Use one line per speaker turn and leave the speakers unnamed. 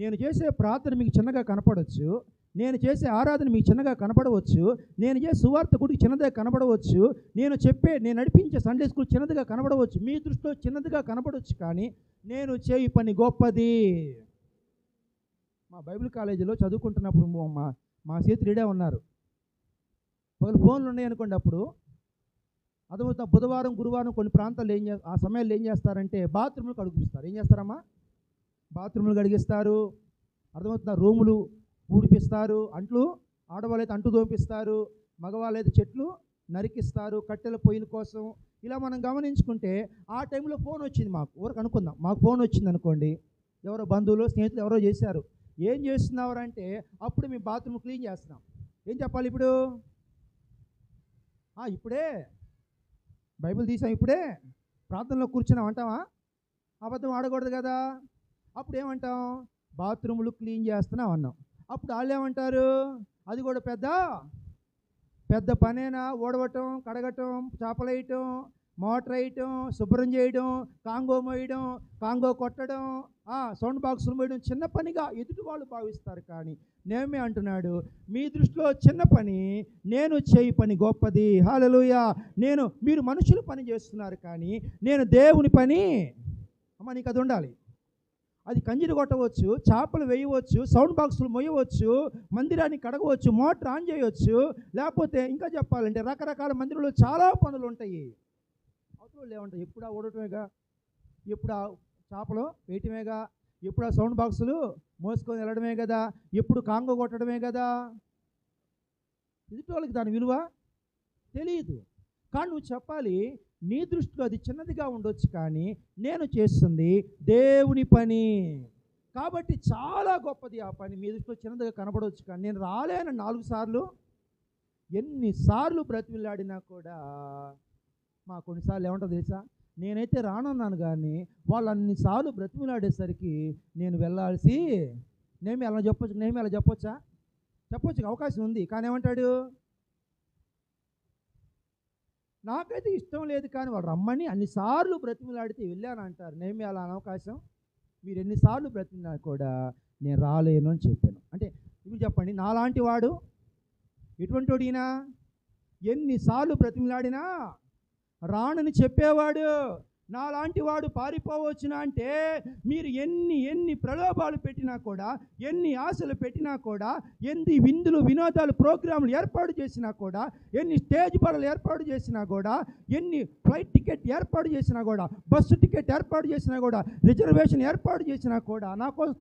నేను చేసే ప్రార్థన మీకు చిన్నగా కనపడవచ్చు నేను చేసే ఆరాధన మీకు చిన్నగా కనపడవచ్చు. నేను చేసే సువార్త గుడికి చిన్నదిగా కనపడవచ్చు. నేను చెప్పే నేను నడిపించే సండే స్కూల్ చిన్నదిగా కనపడవచ్చు. మీ దృష్టిలో చిన్నదిగా కనపడవచ్చు కానీ నేను చేయి పని గొప్పది. మా బైబిల్ కాలేజీలో చదువుకుంటున్నప్పుడు మా మా చేతి ఇడే ఉన్నారు. పలు ఫోన్లు ఉన్నాయనుకోండి అప్పుడు. అదే బుధవారం గురువారం కొన్ని ప్రాంతాల్లో ఏం చే ఆ సమయాల్లో ఏం చేస్తారంటే బాత్రూమ్లు కడుగుపిస్తారు ఏం చేస్తారమ్మా? బాత్రూమ్లు కడిగిస్తారు అర్థమవుతుందా? రూములు ఊడిపిస్తారు అంట్లు ఆడవాళ్ళైతే అంటు దోపిస్తారు మగవాళ్ళైతే చెట్లు నరికిస్తారు కట్టెల పొయ్యిల కోసం. ఇలా మనం గమనించుకుంటే ఆ టైంలో ఫోన్ వచ్చింది మాకు. ఊరికి అనుకుందాం. మాకు ఫోన్ వచ్చింది అనుకోండి. ఎవరో బంధువులు స్నేహితులు ఎవరో చేశారు. ఏం చేస్తున్నారు అంటే అప్పుడు మేము బాత్రూమ్ క్లీన్ చేస్తున్నాం. ఏం చెప్పాలి ఇప్పుడు? ఇప్పుడే. బైబిల్ తీసాం ఇప్పుడే. ప్రార్థనలో కూర్చున్నాం అంటావా? అబద్ధం ఆడకూడదు కదా. అప్పుడు ఏమంటాం బాత్రూములు క్లీన్ చేస్తున్నాం అన్నాం. అప్పుడు వాళ్ళు ఏమంటారు అది కూడా పెద్ద పెద్ద పనేనా? ఓడవటం కడగటం చేపలేయటం మోటార్ వేయటం శుభ్రం చేయడం కాంగో మోయడం కాంగో కొట్టడం ఆ, సౌండ్ బాక్సులు మోయడం చిన్న పనిగా ఎదుటి వాళ్ళు భావిస్తారు కానీ నేమే అంటున్నాడు మీ దృష్టిలో చిన్న పని నేను చేయి పని గొప్పది హాలలుయ! నేను మీరు మనుషుల పని చేస్తున్నారు కానీ నేను దేవుని పని. అమ్మ నీకు అది ఉండాలి. అది కంజీరు కొట్టవచ్చు చేపలు వేయవచ్చు సౌండ్ బాక్సులు మొయ్యవచ్చు మందిరాన్ని కడగవచ్చు మోటార్ ఆన్ చేయవచ్చు లేకపోతే ఇంకా చెప్పాలంటే రకరకాల మందిరంలో చాలా పనులు ఉంటాయి. అవసరం లేవంటాయి ఎప్పుడు ఆ ఓడటమేగా ఎప్పుడు ఆ చేపలు వేయటమేగా? ఎప్పుడు ఆ సౌండ్ బాక్సులు మోసుకొని వెళ్ళడమే కదా? ఎప్పుడు కాంగో కొట్టడమే కదా? ఎదుటి వాళ్ళకి దాని విలువ తెలియదు. కానీ నువ్వు చెప్పాలి నీ దృష్టిలో అది చిన్నదిగా ఉండొచ్చు కానీ నేను చేస్తుంది దేవుని పని. కాబట్టి చాలా గొప్పది ఆ పని. మీ దృష్టిలో చిన్నదిగా కనబడవచ్చు కానీ నేను రాలేను నాలుగు సార్లు ఎన్నిసార్లు బ్రతిమిలాడినా కూడా మా కొన్నిసార్లు ఏమంటో తెలుసా? నేనైతే రానున్నాను కానీ వాళ్ళు అన్నిసార్లు బ్రతిమిలాడేసరికి నేను వెళ్ళాల్సి నేమి అలా చెప్పొచ్చు? నేమి అలా చెప్పొచ్చా? చెప్పొచ్చు అవకాశం ఉంది. కానీ ఏమంటాడు? నాకైతే ఇష్టం లేదు కానీ వాళ్ళు రమ్మని అన్నిసార్లు బ్రతిమలాడితే వెళ్ళాను అంటారు. నేను అలా అవకాశం. మీరు ఎన్నిసార్లు బ్రతిమినా కూడా నేను రాలేను అని చెప్పాను. అంటే ఇప్పుడు చెప్పండి నాలాంటి వాడు ఎటువంటి వాడినా ఎన్నిసార్లు బ్రతిమలాడినా? రానని చెప్పేవాడు నాలాంటి వాడు పారిపోవచ్చునా అంటే మీరు ఎన్ని ఎన్ని ప్రలోభాలు పెట్టినా కూడా ఎన్ని ఆశలు పెట్టినా కూడా ఎన్ని విందులు వినోదాలు ప్రోగ్రాంలు ఏర్పాటు చేసినా కూడా ఎన్ని స్టేజ్ బలలు ఏర్పాటు చేసినా కూడా ఎన్ని ఫ్లైట్ టికెట్ ఏర్పాటు చేసినా కూడా బస్సు టికెట్ ఏర్పాటు చేసినా కూడా రిజర్వేషన్ ఏర్పాటు చేసినా కూడా నా కోసం